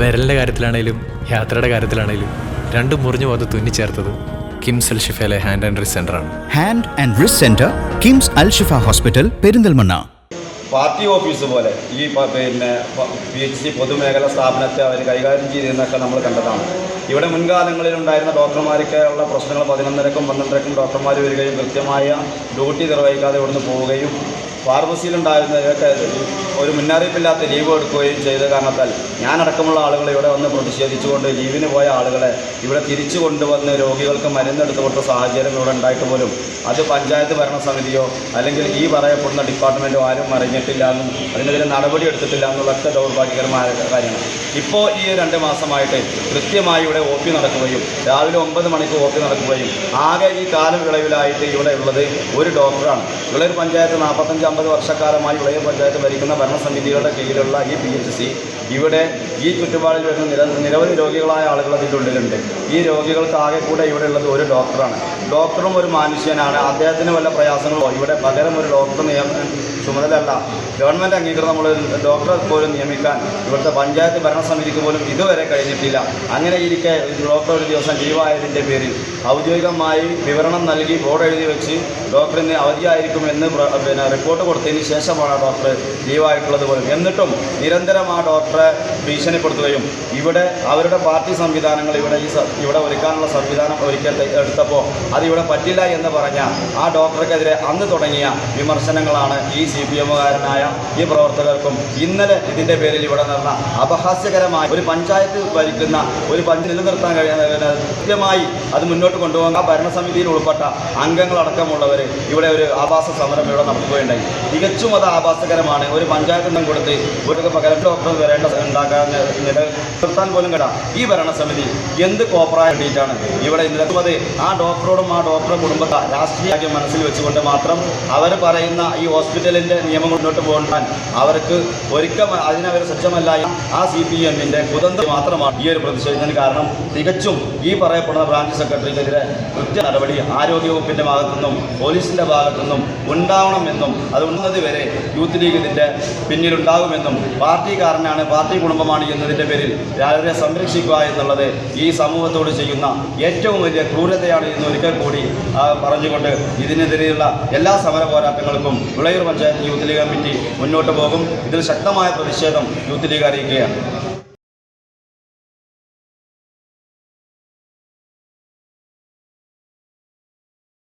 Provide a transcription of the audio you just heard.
വിരലിന്റെ കാര്യത്തിലാണേലും യാത്രയുടെ കാര്യത്തിലാണേലും രണ്ടും മുറിഞ്ഞു പോകാതെ തുന്നിച്ചേർത്തത് കിംസ് അൽ ഷിഫയിലെ ഹാൻഡ് ആൻഡ് റിസ് ആണ്. Hand and wrist centre KIMS Al Shifa hospital Perinthalmanna. Party office പോലെ ഈ പിന്നെ പി എച്ച് സി പൊതുമേഖലാ സ്ഥാപനത്തെ അവർ കൈകാര്യം ചെയ്തിരുന്നൊക്കെ നമ്മൾ കണ്ടതാണ്. ഇവിടെ മുൻകാലങ്ങളിൽ ഉണ്ടായിരുന്ന ഡോക്ടർമാർക്ക് ഉള്ള പ്രശ്നങ്ങൾ പതിനൊന്നരക്കും പന്ത്രണ്ടരക്കും ഡോക്ടർമാർ വരികയും കൃത്യമായ ഡ്യൂട്ടി നിർവഹിക്കാതെ ഇവിടുന്ന് പോവുകയും. ഫാർമസിയിലുണ്ടായിരുന്ന ഇതൊക്കെ ഒരു മുന്നറിയിപ്പില്ലാത്ത ലീവ് എടുക്കുകയും ചെയ്ത കാരണത്താൽ ഞാനടക്കമുള്ള ആളുകൾ ഇവിടെ വന്ന് പ്രതിഷേധിച്ചുകൊണ്ട് ലീവിന് പോയ ആളുകളെ ഇവിടെ തിരിച്ചു കൊണ്ടുവന്ന് രോഗികൾക്ക് മരുന്നെടുത്ത് കൊടുത്ത സാഹചര്യം ഇവിടെ ഉണ്ടായിട്ട് പോലും അത് പഞ്ചായത്ത് ഭരണസമിതിയോ അല്ലെങ്കിൽ ഈ പറയപ്പെടുന്ന ഡിപ്പാർട്ട്മെന്റോ ആരും അറിഞ്ഞിട്ടില്ല എന്നും അതിനെതിരെ നടപടി എടുത്തിട്ടില്ല എന്നുള്ളതൊക്കെ ദൗർഭാഗ്യകരമായ കാര്യമാണ്. ഇപ്പോൾ ഈ രണ്ട് മാസമായിട്ട് കൃത്യമായി ഇവിടെ ഒ പി നടക്കുകയും രാവിലെ ഒമ്പത് മണിക്ക് ഒ പി നടക്കുകയും ആകെ ഈ കാലവിളവിലായിട്ട് ഇവിടെ ഉള്ളത് ഒരു ഡോക്ടറാണ്. വിളയൂർ പഞ്ചായത്ത് നാൽപ്പത്തഞ്ച് അമ്പത് വർഷക്കാലമായി വിളയൂർ പഞ്ചായത്ത് ഭരിക്കുന്ന ഭരണസമിതികളുടെ കീഴിലുള്ള ഈ പി എച്ച് സി ഇവിടെ ഈ ചുറ്റുപാടിൽ വരുന്ന നിര നിരവധി രോഗികളായ ആളുകൾ അതിന്റെ ഉള്ളിലുണ്ട്. ഈ രോഗികൾക്ക് ആകെ കൂടെ ഇവിടെ ഉള്ളത് ഒരു ഡോക്ടറാണ്. ഡോക്ടറും ഒരു മനുഷ്യനാണ്. അദ്ദേഹത്തിന് വല്ല പ്രയാസങ്ങളോ? ഇവിടെ പകരം ഒരു ഡോക്ടർ നിയമ ചുമതലയല്ല. ഗവൺമെന്റ് അംഗീകൃതമുള്ള നമ്മൾ ഡോക്ടറെ പോലും നിയമിക്കാൻ ഇവിടുത്തെ പഞ്ചായത്ത് ഭരണസമിതിക്ക് പോലും ഇതുവരെ കഴിഞ്ഞിട്ടില്ല. അങ്ങനെ ഇരിക്കെ ഡോക്ടർ ഒരു ദിവസം ലീവായതിന്റെ പേരിൽ ഔദ്യോഗികമായി വിവരണം നൽകി ബോർഡ് എഴുതി വെച്ച് ഡോക്ടറിന് അവധിയായിരിക്കുമെന്ന് പിന്നെ റിപ്പോർട്ട് കൊടുത്തതിന് ശേഷമാണ് ഡോക്ടർ ലീവായിട്ടുള്ളത് പോലും. എന്നിട്ടും നിരന്തരം ആ ഡോക്ടറെ ഭീഷണിപ്പെടുത്തുകയും ഇവിടെ അവരുടെ പാർട്ടി സംവിധാനങ്ങൾ ഇവിടെ ഈ ഇവിടെ ഒരുക്കാനുള്ള സംവിധാനം ഒരുക്കൽ എടുത്തപ്പോൾ അതിവിടെ പറ്റില്ല എന്ന് പറഞ്ഞ ആ ഡോക്ടർക്കെതിരെ അന്ന് തുടങ്ങിയ വിമർശനങ്ങളാണ് ഈ സി പി എമ്മുകാരനായ ഈ പ്രവർത്തകർക്കും ഇന്നലെ ഇതിന്റെ പേരിൽ ഇവിടെ നടന്ന അപഹാസ്യകരമായ ഒരു പഞ്ചായത്ത് ഭരിക്കുന്ന ഒരു പഞ്ച് നിലനിർത്താൻ കഴിയുന്ന കൃത്യമായി അത് മുന്നോട്ട് കൊണ്ടുപോകാൻ ഭരണസമിതിയിൽ ഉൾപ്പെട്ട അംഗങ്ങളടക്കമുള്ളവർ ഇവിടെ ഒരു ആവാസ സമരം ഇവിടെ നടത്തുകയുണ്ടായി. തികച്ചും അത് ആവാസകരമാണ്. ഒരു പഞ്ചായത്ത് നിന്നും കൊടുത്ത് ഒരു പകരം ഡോക്ടർ വരേണ്ട ഉണ്ടാക്കാൻ നിലനിർത്താൻ പോലും കേടാ ഈ ഭരണസമിതി എന്ത് കോപ്പറായ വേണ്ടിയിട്ടാണ് ഇവിടെ നിലത്തുന്നത് ആ ഡോക്ടറോടും ആ ഡോക്ടറുടെ കുടുംബത്തെ രാഷ്ട്രീയ മനസ്സിൽ വെച്ചുകൊണ്ട് മാത്രം അവർ പറയുന്ന ഈ ഹോസ്പിറ്റലിന്റെ നിയമം മുന്നോട്ട് പോകാൻ അവർക്ക് ഒരിക്കലും അതിനവർ സജ്ജമല്ല. ആ സി പി എമ്മിന്റെ കുതന്ത്ര മാത്രമാണ് ഈ ഒരു പ്രതിഷേധത്തിന് കാരണം. തികച്ചും ഈ പറയപ്പെടുന്ന ബ്രാഞ്ച് സെക്രട്ടറിക്കെതിരെ കൃത്യ നടപടി ആരോഗ്യവകുപ്പിന്റെ ഭാഗത്തുനിന്നും പോലീസിന്റെ ഭാഗത്തുനിന്നും ഉണ്ടാവണമെന്നും അത് ഉണ്ടത് വരെ യൂത്ത് ലീഗ് ഇതിന്റെ പിന്നിലുണ്ടാകുമെന്നും പാർട്ടിക്കാരനാണ് പാർട്ടി കുടുംബമാണ് എന്നതിന്റെ പേരിൽ രാവിലെ സംരക്ഷിക്കുക എന്നുള്ളത് ഈ സമൂഹത്തോട് ചെയ്യുന്ന ഏറ്റവും വലിയ ക്രൂരതയാണ് എന്ന് ഒരിക്കൽ കൂടി പറഞ്ഞുകൊണ്ട് ഇതിനെതിരെയുള്ള എല്ലാ സമര പോരാട്ടങ്ങൾക്കും Vilayur panchayat youth league committee മുന്നോട്ട് പോകും. ഇതിൽ ശക്തമായ പ്രതിഷേധം യൂത്ത് ലീഗ് അറിയിക്കുകയാണ്.